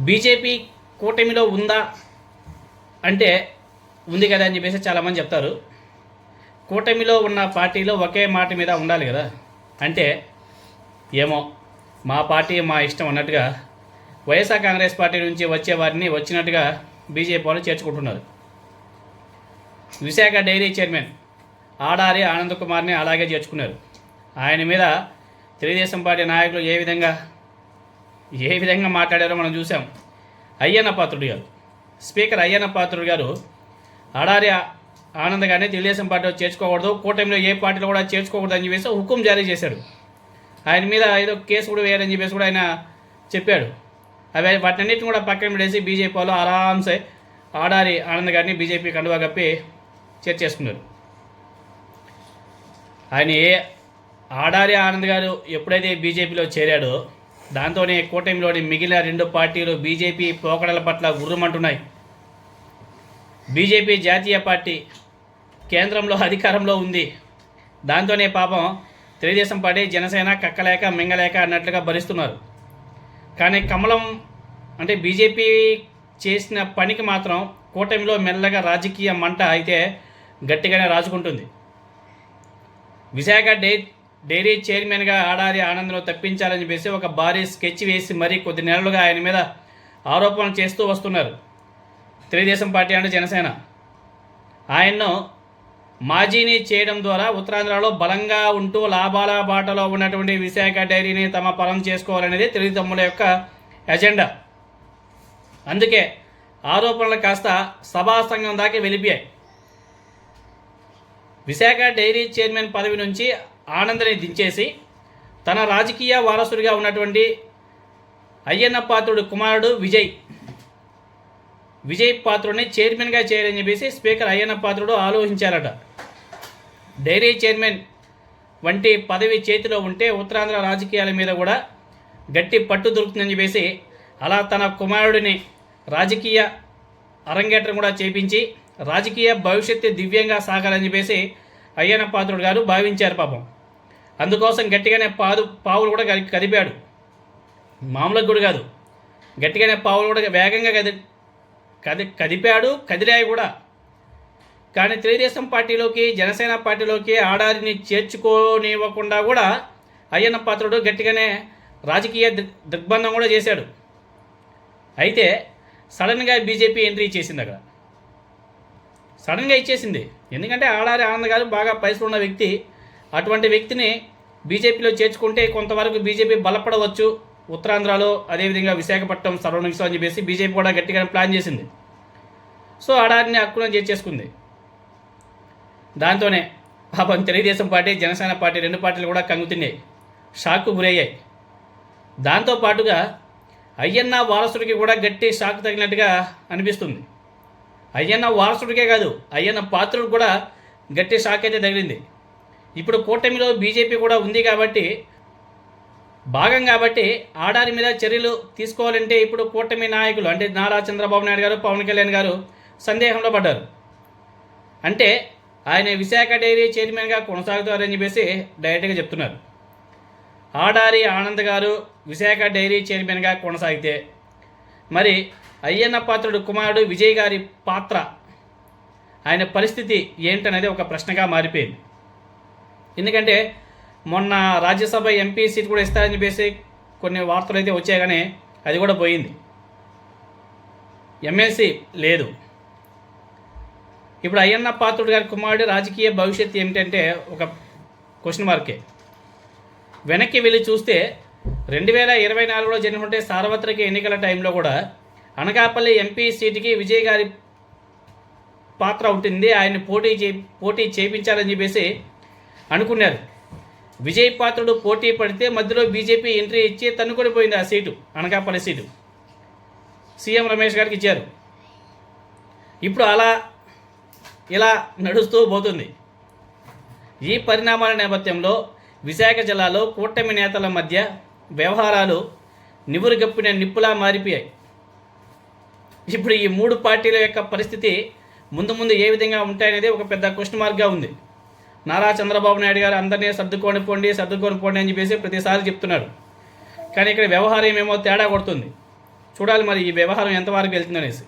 BJP కూటమిలో ఉందా అంటే ఉంది కదా అని చెప్పేసి చాలామంది చెప్తారు. కూటమిలో ఉన్న పార్టీలో ఒకే మాట మీద ఉండాలి కదా. అంటే ఏమో మా పార్టీ మా ఇష్టం అన్నట్టుగా వైఎస్ఆర్ కాంగ్రెస్ పార్టీ నుంచి వచ్చే వారిని వచ్చినట్టుగా బీజేపీ వాళ్ళు చేర్చుకుంటున్నారు. విశాఖ డైరీ చైర్మన్ ఆడారి ఆనంద్ కుమార్ని అలాగే చేర్చుకున్నారు. ఆయన మీద తెలుగుదేశం పార్టీ నాయకులు ఏ విధంగా ఏ విధంగా మాట్లాడారో మనం చూసాం. అయ్యన్న పాత్రుడు గారు. స్పీకర్ అయ్యన్న పాత్రుడు గారు ఆడారి ఆనందగానే గారిని తెలుగుదేశం పార్టీలో చేర్చుకోకూడదు కూటమిలో ఏ పార్టీలో కూడా చేర్చుకోకూడదు అని చెప్పేసి హుకుం జారీ చేశాడు. ఆయన మీద ఏదో కేసు కూడా వేయాలని చెప్పేసి కూడా ఆయన చెప్పాడు. అవి వాటన్నిటిని కూడా పక్కన పెడేసి బీజేపీ వాళ్ళు ఆరాంసే ఆడారి ఆనంద్ గారిని బీజేపీ కండువా కప్పి చేర్చేసుకున్నారు ఆయన ఏ ఆడారి ఆనంద్ గారు ఎప్పుడైతే బీజేపీలో చేరాడో దాంతోనే కూటమిలోని మిగిలిన రెండు పార్టీలు బీజేపీ పోకడల పట్ల గుర్రమంటున్నాయి బీజేపీ జాతీయ పార్టీ కేంద్రంలో అధికారంలో ఉంది. దాంతోనే పాపం తెలుగుదేశం పార్టీ జనసేన కక్కలేక మింగలేక అన్నట్లుగా భరిస్తున్నారు. కానీ కమలం అంటే బీజేపీ చేసిన పనికి మాత్రం కూటమిలో మెల్లగా రాజకీయ మంట అయితే గట్టిగానే రాజుకుంటుంది. విశాఖ డే డైరీ చైర్మన్గా ఆడారి ఆనందను తప్పించాలని చెప్పేసి ఒక భారీ స్కెచ్ వేసి మరీ కొద్ది నెలలుగా ఆయన మీద ఆరోపణలు చేస్తూ వస్తున్నారు. తెలుగుదేశం పార్టీ అంటే జనసేన. ఆయన్ను మాజీని చేయడం ద్వారా ఉత్తరాంధ్రలో బలంగా ఉంటూ లాభాల బాటలో ఉన్నటువంటి విశాఖ డైరీని తమ పరం చేసుకోవాలనేది తెలుగు తమ్ముల యొక్క ఎజెండా. అందుకే ఆరోపణలు కాస్త సభా సంఘం దాకా వెళ్ళిపోయాయి విశాఖ డైరీ చైర్మన్ పదవి నుంచి ఆనందని దించేసి తన రాజకీయ వారసుడిగా ఉన్నటువంటి అయ్యన్న పాత్రుడు కుమారుడు విజయ్ విజయ్ పాత్రుడిని చైర్మన్గా చేయాలని చెప్పేసి స్పీకర్ అయ్యన్న పాత్రుడు ఆలోచించారట. డైరీ చైర్మన్ వంటి పదవి చేతిలో ఉంటే ఉత్తరాంధ్ర రాజకీయాల మీద కూడా గట్టి పట్టు దొరుకుతుందని చెప్పేసి అలా తన కుమారుడిని రాజకీయ అరంగేట్రం కూడా చేపించి రాజకీయ భవిష్యత్తు దివ్యంగా సాగాలని చెప్పేసి అయ్యన్న పాత్రుడు గారు భావించారు పాపం. అందుకోసం గట్టిగానే పాదు పావులు కూడా కది- కదిపాడు. మామూలుగా కూడా కాదు. గట్టిగానే పావులు కూడా వేగంగా కది కది కదిపాడు కదిలాయి కూడా. కానీ తెలుగుదేశం పార్టీలోకి జనసేన పార్టీలోకి ఆడారిని చేర్చుకోనివ్వకుండా కూడా అయ్యన్న పాత్రుడు గట్టిగానే రాజకీయ దిగ్బంధం కూడా చేశాడు. అయితే సడన్గా బీజేపీ ఎంట్రీ ఇచ్చేసింది అక్కడ. సడన్గా ఇచ్చేసింది. ఎందుకంటే ఆడారి ఆనంద్ గారు బాగా పైసలు ఉన్న వ్యక్తి. అటువంటి వ్యక్తిని బీజేపీలో చేర్చుకుంటే కొంతవరకు బీజేపీ బలపడవచ్చు. ఉత్తరాంధ్రలో అదేవిధంగా విశాఖపట్నం సరౌండింగ్స్ అని చెప్పేసి బీజేపీ కూడా గట్టిగా ప్లాన్ చేసింది. సో ఆడారిని హక్కులను చేర్చేసుకుంది. దాంతోనే పాపం తెలుగుదేశం పార్టీ జనసేన పార్టీ రెండు పార్టీలు కూడా కంగుతున్నాయి షాక్కు గురయ్యాయి. దాంతో పాటుగా అయ్యన్న వారసుడికి కూడా గట్టి షాక్ తగినట్టుగా అనిపిస్తుంది. అయ్యన్న వారసుడికే కాదు అయ్యన్న పాత్రుడు కూడా గట్టి షాక్ అయితే తగిలింది. ఇప్పుడు కూటమిలో బీజేపీ కూడా ఉంది కాబట్టి భాగం కాబట్టి ఆడారి మీద చర్యలు తీసుకోవాలంటే ఇప్పుడు కూటమి నాయకులు అంటే నారా చంద్రబాబు నాయుడు గారు పవన్ కళ్యాణ్ గారు సందేహంలో పడ్డారు. అంటే ఆయన విశాఖ డైరీ చైర్మన్గా కొనసాగుతారని చెప్పేసి డైరెక్ట్గా చెప్తున్నారు. ఆడారి ఆనంద్ గారు విశాఖ డైరీ చైర్మన్గా కొనసాగితే మరి అయ్యన్న పాత్రుడు కుమారుడు విజయ్ గారి పాత్ర ఆయన పరిస్థితి ఏంటనేది ఒక ప్రశ్నగా మారిపోయింది. ఎందుకంటే మొన్న రాజ్యసభ ఎంపీ సీట్ కూడా ఇస్తారని చెప్పేసి కొన్ని వార్తలు అయితే వచ్చాయి కానీ అది కూడా పోయింది. ఎమ్మెల్సీ లేదు. ఇప్పుడు అయ్యన్న పాత్రుడు గారి కుమారుడు రాజకీయ భవిష్యత్తు ఏమిటంటే ఒక క్వశ్చన్ మార్కే వెనక్కి వెళ్ళి చూస్తే రెండు వేల ఇరవై నాలుగులో జరిగినటువంటి సార్వత్రిక ఎన్నికల టైంలో కూడా అనకాపల్లి ఎంపీ సీటుకి విజయ్ గారి పాత్ర ఉంటుంది. ఆయన్ని పోటీ చే పోటీ చేయించాలని చెప్పేసి అనుకున్నారు. విజయ్ పాత్రుడు పోటీ పడితే మధ్యలో బీజేపీ ఎంట్రీ ఇచ్చి తన్నుకొని పోయింది ఆ seat Anakapalli seat. CM Ramesh గారికి ఇచ్చారు. ఇప్పుడు అలా ఇలా నడుస్తూ పోతుంది. ఈ పరిణామాల నేపథ్యంలో విశాఖ జిల్లాలో కూటమి నేతల మధ్య వ్యవహారాలు నివురుగప్పిన నిప్పులా మారిపోయాయి. ఇప్పుడు ఈ మూడు పార్టీల యొక్క పరిస్థితి ముందు ముందు ఏ విధంగా ఉంటాయనేది ఒక పెద్ద క్వశ్చన్ మార్క్గా ఉంది. నారా చంద్రబాబు నాయుడు గారు అందరినీ సర్దుకొని పోండి సర్దుకొని పోండి అని చెప్పేసి ప్రతిసారి చెప్తున్నారు. కానీ ఇక్కడ వ్యవహారం ఏమో తేడా కొడుతుంది. చూడాలి మరి ఈ వ్యవహారం ఎంతవరకు వెళ్తుందనేసి.